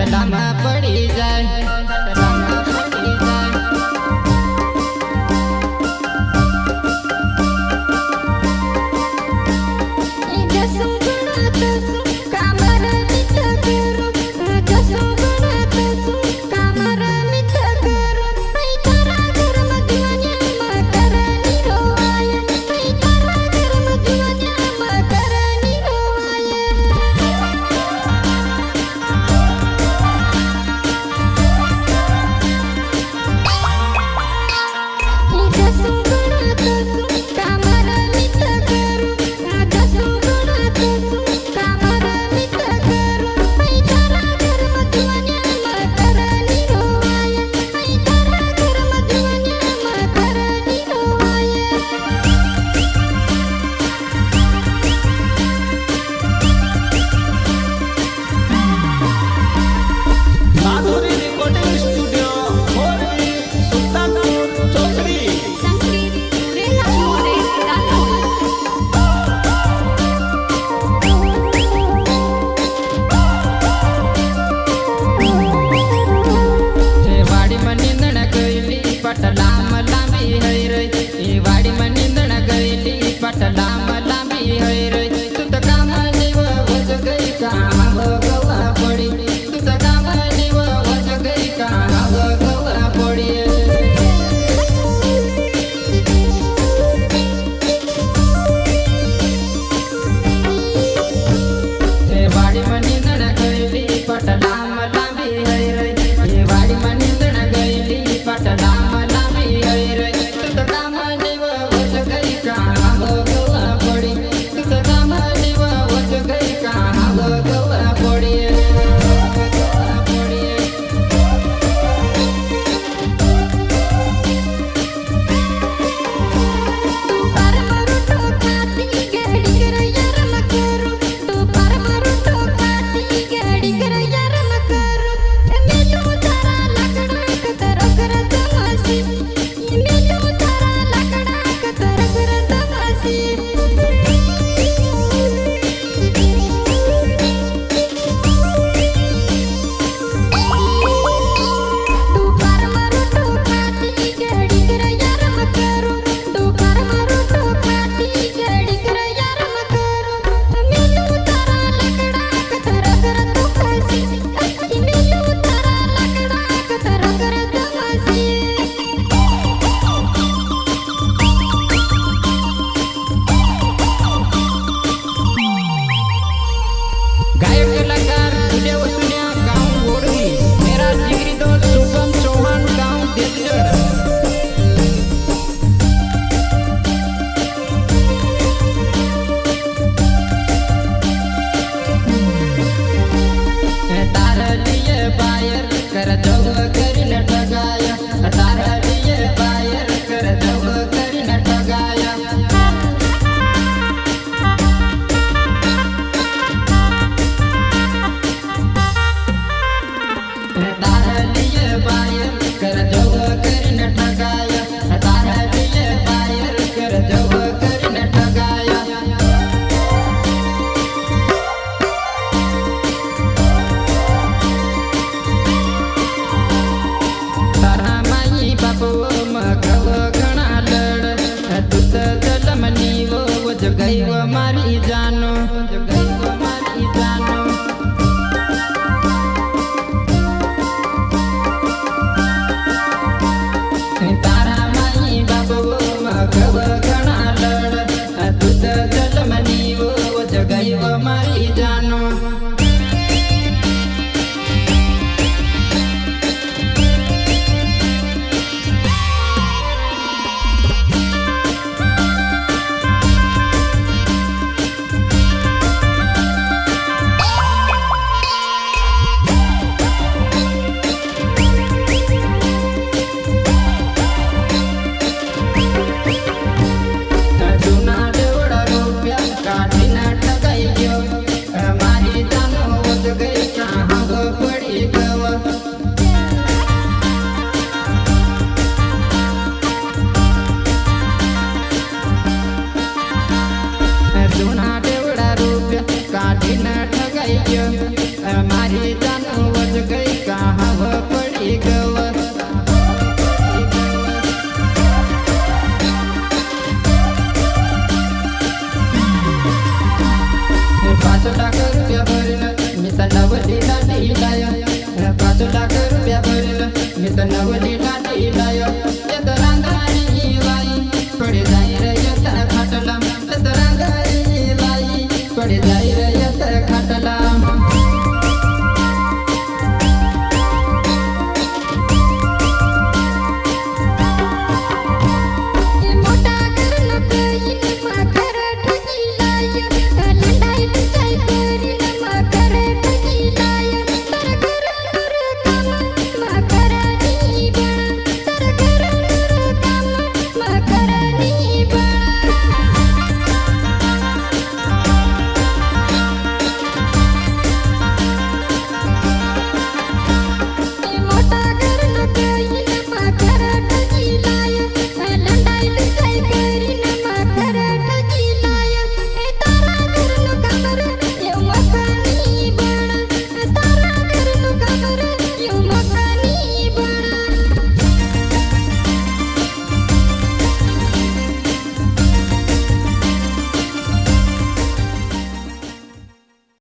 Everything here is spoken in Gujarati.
કટલામાં પડી જાય. સંત જલમની વો જગૈવ મારી જાનો જગૈવ મારી જાનો તારા માઈ બાબો મગવ करील मी तर नवली गाणी लय